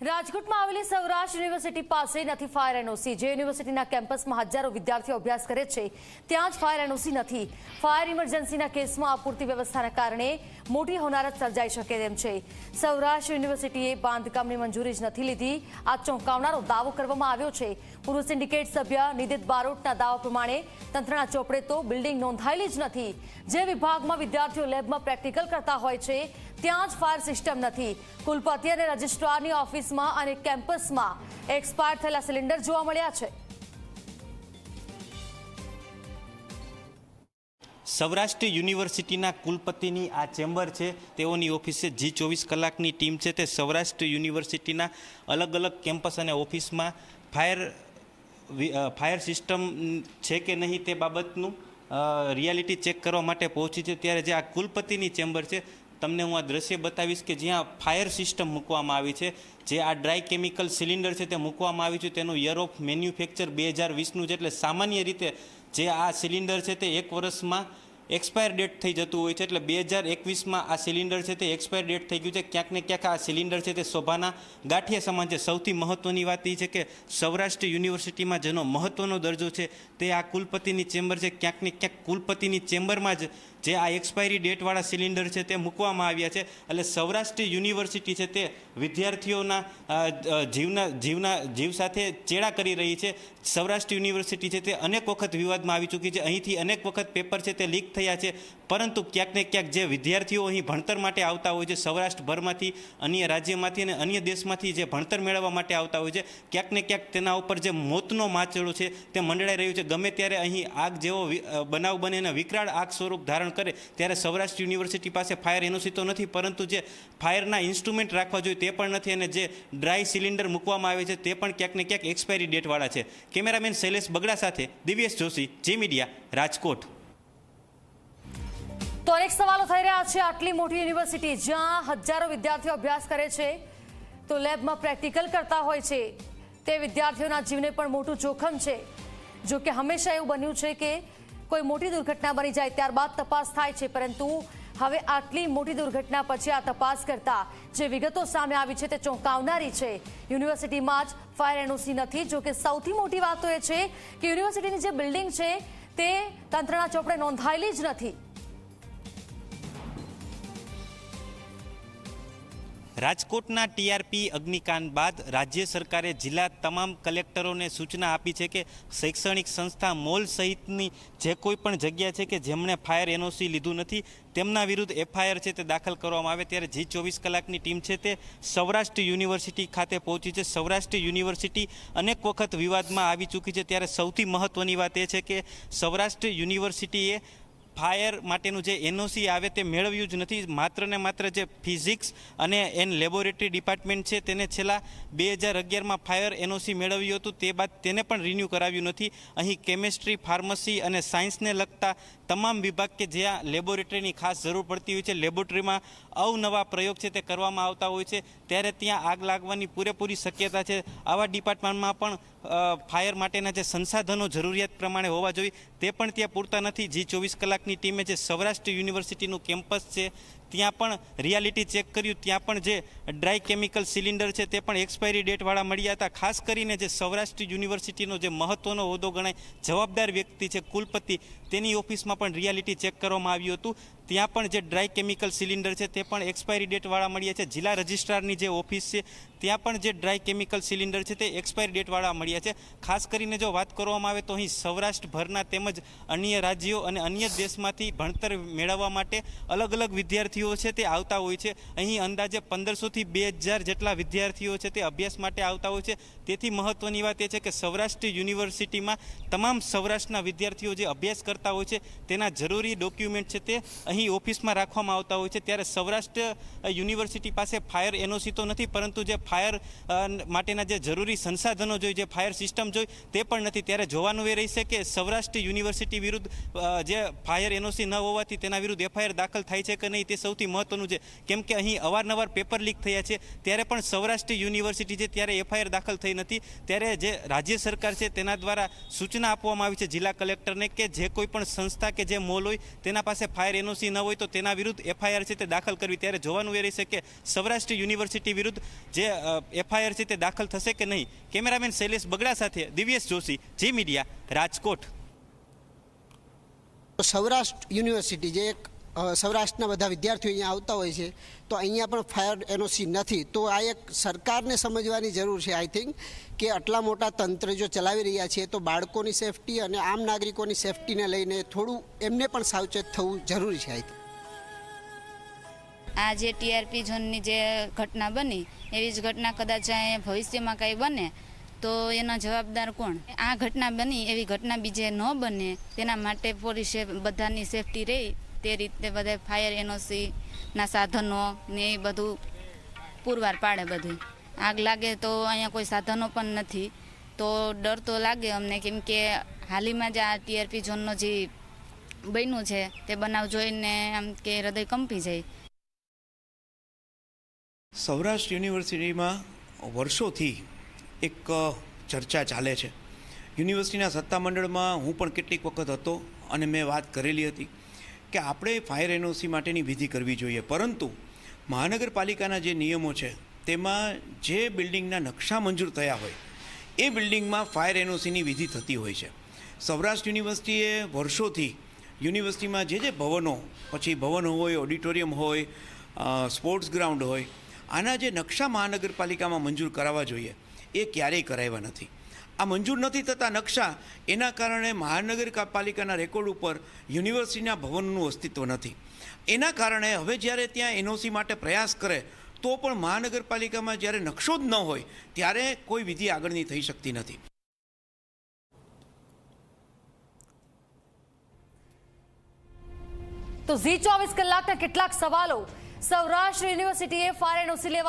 રાજકોટમાં આવેલી સૌરાષ્ટ્ર યુનિવર્સિટી પાસે નથી ફાયર એનઓસી. જે યુનિવર્સિટીના કેમ્પસમાં હજારો વિદ્યાર્થીઓ અભ્યાસ કરે છે, ત્યાં જ ફાયર એનઓસી નથી. ફાયર ઇમરજન્સીના કેસમાં અપૂરતી વ્યવસ્થાના કારણે મોટી હોનારત સર્જાઈ શકે તેમ છે. સૌરાષ્ટ્ર યુનિવર્સિટીએ બાંધકામની મંજૂરી જ નથી લીધી. આ ચોંકાવનારો દાવો કરવામાં આવ્યો છે. પૂર્વ સિન્ડિકેટ સભ્ય નિદિત બારોટના દાવા પ્રમાણે તંત્રના ચોપડે તો બિલ્ડિંગ નોંધાયેલી જ નથી. જે વિભાગમાં વિદ્યાર્થીઓ લેબમાં પ્રેક્ટિકલ કરતા હોય છે, ત્યાં જ ફાયર સિસ્ટમ નથી. કુલપતિ અને રજિસ્ટ્રારની ઓફિસમાં અને કેમ્પસમાં એક્સપાયર થયેલા સિલિન્ડર જોવા મળ્યા છે. સૌરાષ્ટ્ર યુનિવર્સિટીના કુલપતિની આ ચેમ્બર છે, તેઓની ઓફિસે જી ચોવીસ કલાકની ટીમ છે. તે સૌરાષ્ટ્ર યુનિવર્સિટીના અલગ અલગ કેમ્પસ અને ઓફિસમાં ફાયર ફાયર સિસ્ટમ છે કે નહીં તે બાબતનું રિયાલિટી ચેક કરવા માટે પહોંચી છે. ત્યારે જે આ કુલપતિની ચેમ્બર છે, તમને હું આ દ્રશ્ય બતાવીશ કે જ્યાં ફાયર સિસ્ટમ મૂકવામાં આવી છે, જે આ ડ્રાય કેમિકલ સિલિન્ડર છે તે મૂકવામાં આવ્યું છે. તેનું યર ઓફ મેન્યુફેક્ચર બે હજાર વીસનું છે. એટલે સામાન્ય રીતે જે આ સિલિન્ડર છે તે એક વર્ષમાં એક્સપાયર ડેટ થઈ જતું હોય છે એટલે બે હજાર એકવીસમાં આ સિલિન્ડર છે તે એક્સપાયર ડેટ થઈ ગયું છે. ક્યાંક ને ક્યાંક આ સિલિન્ડર છે તે શોભાના ગાંઠિયા સમાન છે સૌથી મહત્ત્વની વાત એ છે કે સૌરાષ્ટ્ર યુનિવર્સિટીમાં જેનો મહત્ત્વનો દરજ્જો છે તે આ કુલપતિની ચેમ્બર છે. ક્યાંક ને ક્યાંક કુલપતિની ચેમ્બરમાં જ જે આ એક્સપાયરી ડેટવાળા સિલિન્ડર છે તે મૂકવામાં આવ્યા છે. એટલે સૌરાષ્ટ્ર યુનિવર્સિટી છે તે વિદ્યાર્થીઓના જીવના જીવના, જીવ સાથે ચેડા કરી રહી છે. સૌરાષ્ટ્ર યુનિવર્સિટી છે તે અનેક વખત વિવાદમાં આવી ચૂકી છે. અહીંથી અનેક વખત પેપર છે તે લીક થયા છે. પરંતુ ક્યાંક ને ક્યાંક જે વિદ્યાર્થીઓ અહીં ભણતર માટે આવતા હોય છે, સૌરાષ્ટ્રભરમાંથી, અન્ય રાજ્યમાંથી અને અન્ય દેશમાંથી જે ભણતર મેળવવા માટે આવતા હોય છે, ક્યાંક ને ક્યાંક તેના ઉપર જે મોતનો માચડો છે તે મંડળાઈ રહ્યું છે. ગમે ત્યારે અહીં આગ જેવો બનાવ બને અને વિકરાળ આગ સ્વરૂપ ધારણ કરે, ત્યારે સૌરાષ્ટ્ર યુનિવર્સિટી પાસે ફાયર એનઓસી તો નથી, પરંતુ જે ફાયરના ઇન્સ્ટ્રુમેન્ટ રાખવા જોઈએ તે પણ નથી અને જે ડ્રાય સિલિન્ડર મૂકવામાં આવે છે તે પણ ક્યાંક ને ક્યાંક એક્સપાયરી ડેટવાળા છે. કેમેરામેન શૈલેષ બગડા સાથે દિવ્યેશ જોશી, જી મીડિયા, રાજકોટ. તો અનેક સવાલો થઈ રહ્યા છે આટલી મોટી યુનિવર્સિટી જ્યાં હજારો વિદ્યાર્થીઓ અભ્યાસ કરે છે, તો લેબમાં પ્રેક્ટિકલ કરતા હોય છે, તે વિદ્યાર્થીઓના જીવને પણ મોટું જોખમ છે. જો કે હંમેશા એવું બન્યું છે કે કોઈ મોટી દુર્ઘટના બની જાય ત્યારબાદ તપાસ થાય છે, પરંતુ હવે આટલી મોટી દુર્ઘટના પછી આ તપાસ કરતા જે વિગતો સામે આવી છે તે ચોંકાવનારી છે. યુનિવર્સિટીમાં જ ફાયર એનઓસી નથી, જો કે સૌથી મોટી વાત તો એ છે કે યુનિવર્સિટીની જે બિલ્ડિંગ છે તે તંત્રના ચોપડે નોંધાયેલી જ નથી. રાજકોટના ટીઆરપી અગ્નિકાંડ બાદ રાજ્ય સરકારે જિલ્લા તમામ કલેક્ટરોને સૂચના આપી છે કે શૈક્ષણિક સંસ્થા મોલ સહિતની જે કોઈ પણ જગ્યા છે કે જેમણે ફાયર એનઓસી લીધું નથી, તેમના વિરુદ્ધ એફઆઈઆર છે તે દાખલ કરવામાં આવે ત્યારે જી ચોવીસ કલાકની ટીમ છે તે સૌરાષ્ટ્ર યુનિવર્સિટી ખાતે પહોંચી છે. સૌરાષ્ટ્ર યુનિવર્સિટી અનેક વખત વિવાદમાં આવી ચૂકી છે. ત્યારે સૌથી મહત્ત્વની વાત એ છે કે સૌરાષ્ટ્ર યુનિવર્સિટીએ ફાયર માટેનું જે એનઓસી આવે તે મેળવ્યું જ નથી. માત્ર ને માત્ર જે ફિઝિક્સ અને એન લેબોરેટરી ડિપાર્ટમેન્ટ છે તેને છેલ્લા બે હજાર અગિયારમાં ફાયર એનઓસી મેળવ્યું હતું. તે બાદ તેને પણ રિન્યૂ કરાવ્યું નથી. અહીં કેમેસ્ટ્રી ફાર્મસી અને સાયન્સને લગતા તમામ વિભાગ કે જ્યાં લેબોરેટરીની ખાસ જરૂર પડતી હોય છે લેબોરેટરીમાં અવનવા પ્રયોગ છે તે કરવામાં આવતા હોય છે. ત્યારે ત્યાં આગ લાગવાની પૂરેપૂરી શક્યતા છે. આવા ડિપાર્ટમેન્ટમાં પણ ફાયર માટેના જે સંસાધનો જરૂરિયાત પ્રમાણે હોવા જોઈએ તે પણ ત્યાં પૂરતા નથી. જી ચોવીસ કલાકની ટીમે જે સૌરાષ્ટ્ર યુનિવર્સિટીનું કેમ્પસ છે, ત્યાં પણ રિયાલિટી ચેક કર્યું, ત્યાં પણ જે ડ્રાય કેમિકલ સિલિન્ડર છે તે પણ એક્સપાયરી ડેટવાળા મળ્યા હતા. ખાસ કરીને જે સૌરાષ્ટ્ર યુનિવર્સિટીનો જે મહત્ત્વનો હોદ્દો ગણાય, જવાબદાર વ્યક્તિ છે કુલપતિ, તેની ઓફિસમાં પણ રિયાલિટી ચેક કરવામાં આવ્યું હતું. ત્યાં પણ જે ડ્રાય કેમિકલ સિલિન્ડર છે તે પણ એક્સપાયરી ડેટવાળા મળ્યા છે. જિલ્લા રજિસ્ટ્રારની જે ઓફિસ છે, ત્યાં પણ જે ડ્રાય કેમિકલ સિલિન્ડર છે તે એક્સપાયરી ડેટવાળા મળ્યા છે. ખાસ કરીને જો વાત કરવામાં આવે તો અહીં સૌરાષ્ટ્રભરના તેમજ અન્ય રાજ્યો અને અન્ય દેશમાંથી ભણતર મેળવવા માટે અલગ અલગ વિદ્યાર્થીઓ છે તે આવતા હોય છે. અહીં અંદાજે પંદરસોથી બે હજાર જેટલા વિદ્યાર્થીઓ છે તે અભ્યાસ માટે આવતા હોય છે. તેથી મહત્ત્વની વાત એ છે કે સૌરાષ્ટ્ર યુનિવર્સિટીમાં તમામ સૌરાષ્ટ્રના વિદ્યાર્થીઓ જે અભ્યાસ કરતા હોય છે તેના જરૂરી ડોક્યુમેન્ટ છે તે અહીં ઓફિસમાં રાખવામાં આવતા હોય છે. ત્યારે સૌરાષ્ટ્ર યુનિવર્સિટી પાસે ફાયર એનઓસી તો નથી, પરંતુ જે ફાયર માટેના જે જરૂરી સંસાધનો જોઈએ જે ફાયર સિસ્ટમ જોઈ તે પણ નથી. ત્યારે જોવાનું એ રહેશે કે સૌરાષ્ટ્ર યુનિવર્સિટી વિરુદ્ધ જે ફાયર એનઓસી ન હોવાથી તેના વિરુદ્ધ એફઆઈઆર દાખલ થાય છે કે નહીં તે સૌથી મહત્વનું છે. કેમ કે અહીં અવારનવાર પેપર લીક થયા છે. ત્યારે પણ સૌરાષ્ટ્ર યુનિવર્સિટી છે, ત્યારે એફઆઈઆર દાખલ થઈ નથી. ત્યારે જે રાજ્ય સરકાર છે, તેના દ્વારા સૂચના આપવામાં આવી છે જિલ્લા કલેક્ટરને કે જે કોઈ પણ સંસ્થા કે જે મોલ હોય, તેના પાસે ફાયર એનઓસી ન હોય તો તેના વિરુદ્ધ એફઆઈઆર છે તે દાખલ કરવી. ત્યારે જોવાનું એ રહેશે કે સૌરાષ્ટ્ર યુનિવર્સિટી વિરુદ્ધ જે એફઆઈઆર છે તે દાખલ થશે કે નહીં? કેમેરામેન શૈલેષ બગડા સાથે Divyesh Joshi, Zee media, Rajkot. Saurashtra university જે એક સૌરાષ્ટ્રના બધા વિદ્યાર્થીઓ અહીંયા આવતા હોય છે, તો અહીંયા પણ ફાયર એનઓસી નથી. તો આ એક સરકારને સમજવાની જરૂર છે આઈ થિંક કે આટલા મોટા તંત્ર જો ચલાવી રહ્યા છે, તો બાળકોની સેફટી અને આમ નાગરિકોની સેફટીને લઈને થોડું એમને પણ સાવચેત થવું જરૂરી છે આઈ થિંક આ જે ટીઆરપી ઝોનની જે ઘટના બની, એવી જ ઘટના કદાચ ભવિષ્યમાં કાંઈ બને, તો એનો જવાબદાર કોણ? આ ઘટના બની, એવી ઘટના બીજે ન બને, તેના માટે પોલીસે બધાની સેફટી રહે તે રીતે બધા ફાયર એનઓસી ના સાધનો ને એ બધું પુરવાર પાડે બધું. આગ લાગે તો અહીંયા કોઈ સાધનો પણ નથી. તો ડર તો લાગે અમને કેમ કે હાલીમાં જ આ ટીઆરપી ઝોનનો જે બન્યું છે તે બનાવ જોઈને આમ કે હૃદય કંપી જાય. સૌરાષ્ટ્ર યુનિવર્સિટીમાં વર્ષોથી એક ચર્ચા ચાલે છે. યુનિવર્સિટીના સત્તામંડળમાં હું પણ કેટલીક વખત હતો અને મેં વાત કરેલી હતી. કે આપણે ફાયર એનઓસી માટેની વિધિ કરવી જોઈએ. પરંતુ મહાનગરપાલિકાના જે નિયમો છે, તેમાં જે બિલ્ડિંગના નકશા મંજૂર થયા હોય, એ બિલ્ડિંગમાં ફાયર એનઓસીની વિધિ થતી હોય છે. સૌરાષ્ટ્ર યુનિવર્સિટીએ વર્ષોથી યુનિવર્સિટીમાં જે જે ભવનો, પછી ભવન હોય, ઓડિટોરિયમ હોય સ્પોર્ટ્સ ગ્રાઉન્ડ હોય, આના જે નકશા મહાનગરપાલિકામાં મંજૂર કરાવવા જોઈએ, એ ક્યારેય કરાવ્યા નથી. આ મંજૂર નથી થતા નકશા. એના કારણે મહાનગરપાલિકાના રેકોર્ડ ઉપર યુનિવર્સિટીના ભવનનું અસ્તિત્વ નથી. એના કારણે હવે જ્યારે ત્યાં એનઓસી માટે પ્રયાસ કરે, તો પણ મહાનગરપાલિકામાં જ્યારે નકશો જ ન હોય, ત્યારે કોઈ વિધિ આગળની થઈ શકતી નથી. તો ઝી ચોવીસ કલાકના કેટલાક સવાલો. સૌરાષ્ટ્ર યુનિવર્સિટીએ ફાર એનઓસી લેવા